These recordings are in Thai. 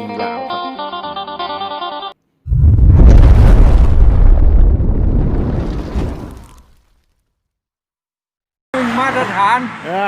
ทิ้งาวครับมาตรฐาน อ่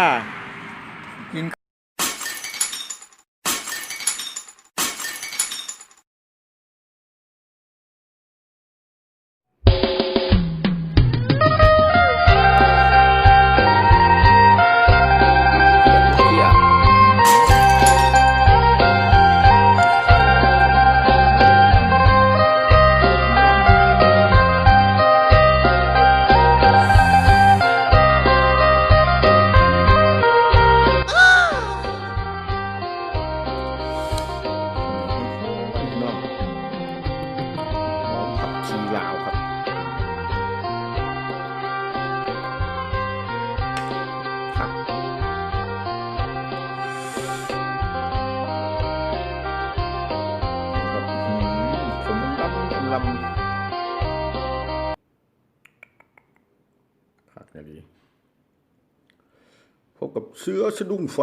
อมผักชีลาวครับผักแบบอื้อหือผมลำลำผักเนี่ยดีพบกับเสื้อสะดุ้งไฟ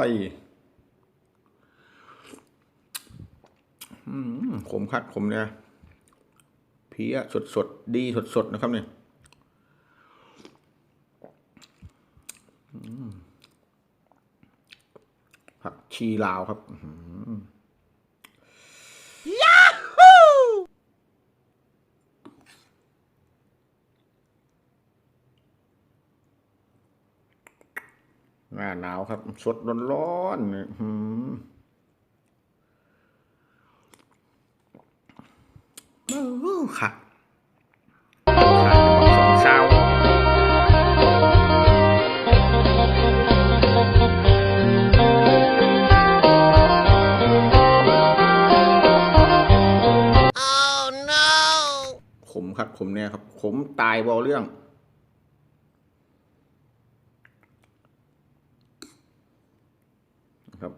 ขมคัดขมเนี่ย พี้ยสดสดดีสดสดนะครับเนี่ยผักชีลาวครับอื้อหือหน้าหนาวครับ สดร้อนๆเนี่ยหืม โอ้โหค่ะขาดจะบอกสองเช้าขมครับขมเนี่ยครับขมตายบอเรื่องครับ